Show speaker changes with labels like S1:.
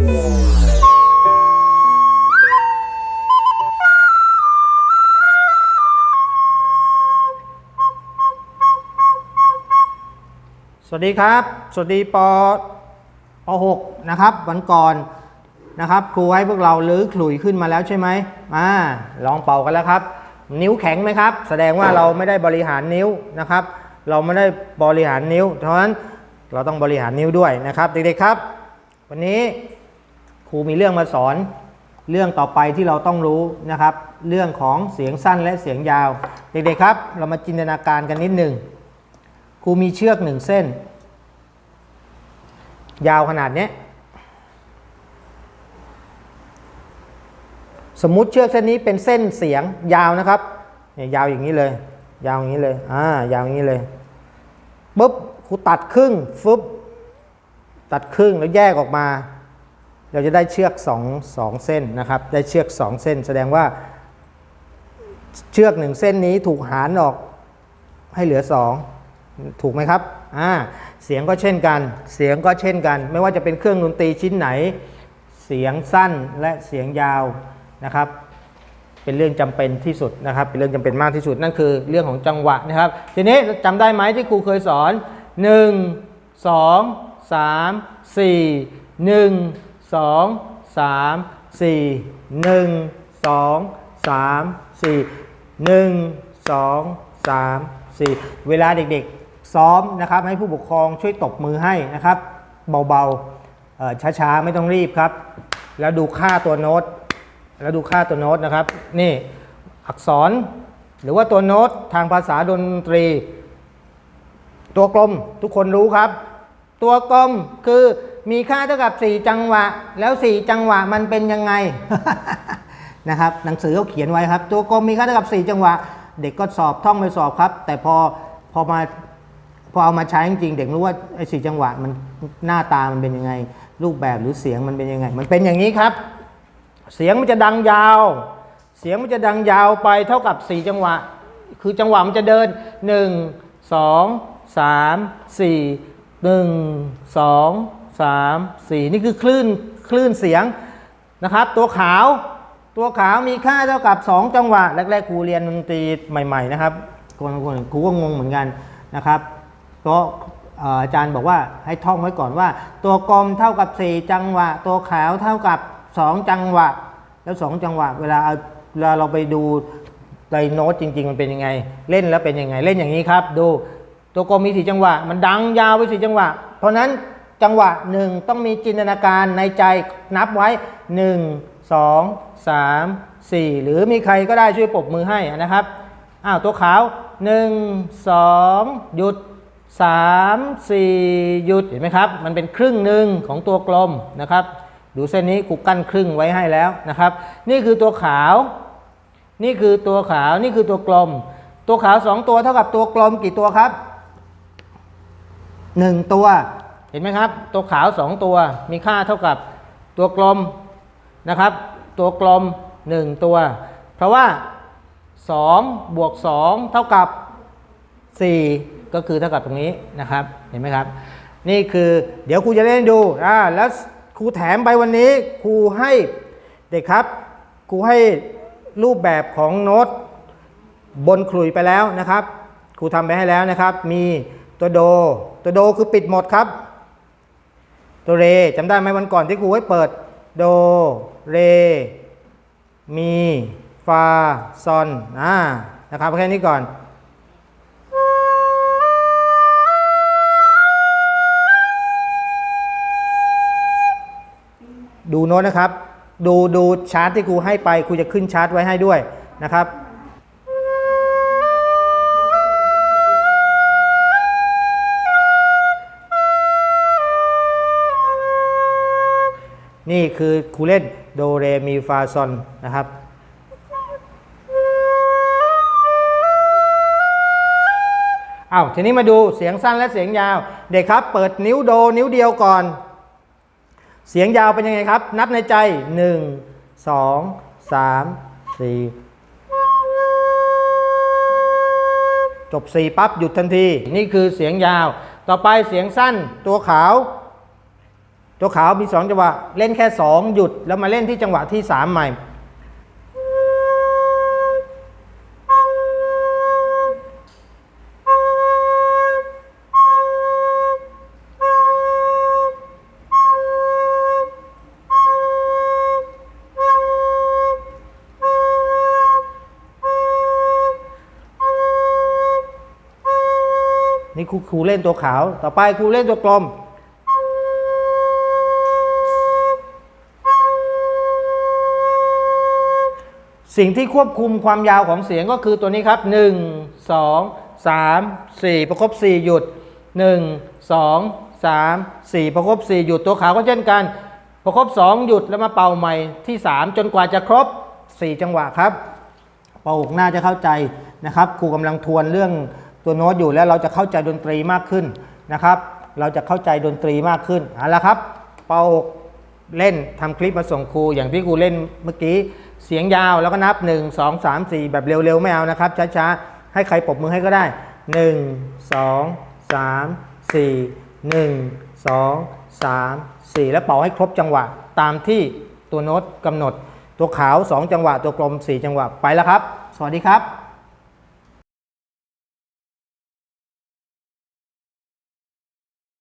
S1: สวัสดีครับ สวัสดีปป .6 นะครับ วันก่อนนะครับครูให้พวกเราลื้อขลุ่ยขึ้นมาแล้วใช่ไหมมาลองเป่ากันแล้วครับ นิ้วแข็งไหมครับ แสดงว่าเราไม่ได้บริหารนิ้วนะครับ เราไม่ได้บริหารนิ้วเพราะฉะนั้นเราต้องบริหารนิ้วด้วยนะครับเด็กๆครับ วันนี้ ครูมีเรื่องมาสอนเรื่องต่อไปที่เราต้องรู้นะครับ เรื่องของเสียงสั้นและเสียงยาว เด็กๆครับ เรามาจินตนาการกันนิดหนึ่งครูมีเชือกหนึ่งเส้น ยาวขนาดเนี้ยสมมุติเชือกเส้นนี้เป็นเส้นเสียงยาวนะครับเนี่ยยาวอย่างนี้เลย ยาวอย่างนี้เลยอ่ายาวอย่างนี้เลยปุ๊บครูตัดครึ่งฟึบตัดครึ่งแล้วแยกออกมา เราจะได้เชือกสองเส้นนะครับ ได้เชือกสองเส้น แสดงว่า เชือกหนึ่งเส้นนี้ถูกหารออกให้เหลือสองถูกไหมครับอ่าเสียงก็เช่นกัน เสียงก็เช่นกัน ไม่ว่าจะเป็นเครื่องดนตรีชิ้นไหน เสียงสั้นและเสียงยาวนะครับ เป็นเรื่องจำเป็นที่สุดนะครับ เป็นเรื่องจำเป็นมากที่สุดนั่นคือเรื่องของจังหวะนะครับ ทีนี้จำได้ไหมที่ครูเคยสอน 1 2 3 4 1 2 3 4 1 2 3 4 1 2 3 4 เวลาเด็กๆซ้อมนะครับให้ผู้ปกครองช่วยตบมือให้นะครับ เบาๆช้าๆ ไม่ต้องรีบครับ แล้วดูค่าตัวโน้ต แล้วดูค่าตัวโน้ตนะครับ นี่อักษร หรือว่าตัวโน้ตทางภาษาดนตรี ตัวกลมทุกคนรู้ครับ ตัวกลมคือมีค่าเท่ากับ 4 จังหวะ แล้ว 4 จังหวะมันเป็นยังไงนะครับหนังสือเขาเขียนไว้ครับ ตัวกลมมีค่าเท่ากับ 4 จังหวะ เด็กก็สอบท่องไปสอบครับ แต่พอพอมาพอเอามาใช้จริงเด็กรู้ว่าไอ้สี่จังหวะมันหน้าตามันเป็นยังไง รูปแบบหรือเสียงมันเป็นยังไง มันเป็นอย่างนี้ครับ เสียงมันจะดังยาว เสียงมันจะดังยาวไปเท่ากับ 4 จังหวะ คือจังหวะมันจะเดิน 1 2 3 4 1 2 3 4 นี่คือคลื่นคลื่นเสียงนะครับ ตัวขาวตัวขาวมีค่าเท่ากับ 2 จังหวะ แรกๆครูเรียนดนตรีใหม่ๆนะครับคนคนครูก็งงเหมือนกันนะครับก็เอ่อาจารย์บอกว่าให้ท่องไว้ก่อนว่า ตัวกลมเท่ากับ 4 จังหวะ ตัวขาวเท่ากับ 2 จังหวะ แล้ว 2 จังหวะ เวลาเวลาเราไปดูในโน้ตจริง ๆ มันเป็นยังไง เล่นแล้วเป็นยังไง เล่นอย่างนี้ครับ ดู ตัวกลมมีสี่จังหวะ มันดังยาวไปสี่จังหวะ เพราะนั้นจังหวะหนึ่งต้องมีจินตนาการในใจนับไว้1 2 3 4หรือมีใครก็ได้ช่วยปรบมือให้นะครับอ้าวตัวขาว1 2หยุด3 4หยุดเห็นไหมครับ มันเป็นครึ่งหนึ่งของตัวกลมนะครับ ดูเส้นนี้กูกั้นครึ่งไว้ให้แล้วนะครับ นี่คือตัวขาว นี่คือตัวขาวนี่คือตัวกลม ตัวขาว2ตัวเท่ากับตัวกลมกี่ตัวครับ 1 ตัว เห็นไหมครับ ตัวขาว 2 ตัวมีค่าเท่ากับตัวกลมนะครับ ตัวกลม 1 ตัว เพราะว่า 2 บวก 2 เท่ากับ 4 ก็คือเท่ากับตรงนี้นะครับ เห็นไหมครับ นี่คือเดี๋ยวครูจะเล่นดูอ่าแล้วครูแถมไปวันนี้ครูให้เด็กครับครูให้รูปแบบของโน้ตบนขลุยไปแล้วนะครับครูทำไปให้แล้วนะครับ มี ตัวโด ตัวโดคือปิดหมดครับ ตัวเรจำได้ไหมวันก่อนที่ครูให้เปิด โด เร มี ฟา ซอนอ่านะครับแค่นี้ก่อนดูโน้ตนะครับ ดูดูชาร์ตที่ครูให้ไปครูจะขึ้นชาร์ตไว้ให้ด้วยนะครับ นี่คือครูเล่นโดเรมีฟาซอนนะครับอ้าวทีนี้มาดูเสียงสั้นและเสียงยาว เด็กครับ เปิดนิ้วโดนิ้วเดียวก่อน เสียงยาวเป็นยังไงครับ นับในใจ 1 2 3 4 จบ 4 ปั๊บ หยุดทันที นี่คือเสียงยาว ต่อไปเสียงสั้นตัวขาว ตัวขาวมีสองจังหวะ เล่นแค่สองหยุดแล้วมาเล่นที่จังหวะที่สามใหม่ นี่ครูครูเล่นตัวขาว ต่อไปครูเล่นตัวกลม สิ่งที่ควบคุมความยาวของเสียงก็คือตัวนี้ครับ 1 2 3 4 ประคบ4 หยุด 1 2 3 4 ประคบ4 หยุดตัวขาวก็เช่นกัน ประคบ2 หยุดแล้วมาเป่าใหม่ที่ 3 จนกว่าจะครบ 4 จังหวะครับปหกน่าจะเข้าใจนะครับครูกำลังทวนเรื่องตัวโน้ตอยู่แล้วเราจะเข้าใจดนตรีมากขึ้นนะครับ เราจะเข้าใจดนตรีมากขึ้นเอาละครับ เปหกเล่นทำคลิปมาส่งครูอย่างที่ครูเล่นเมื่อกี้ เสียงยาวแล้วก็นับ 1 2 3 4 แบบเร็วๆ ไม่เอานะครับ ช้าๆ ให้ใครปรบมือให้ก็ได้ 1 2 3 4 1 2 3 4 แล้วเป่าให้ครบจังหวะ ตามที่ตัวโน้ตกำหนด ตัวขาว 2 จังหวะ ตัวกลม 4 จังหวะ ไปแล้วครับ สวัสดีครับ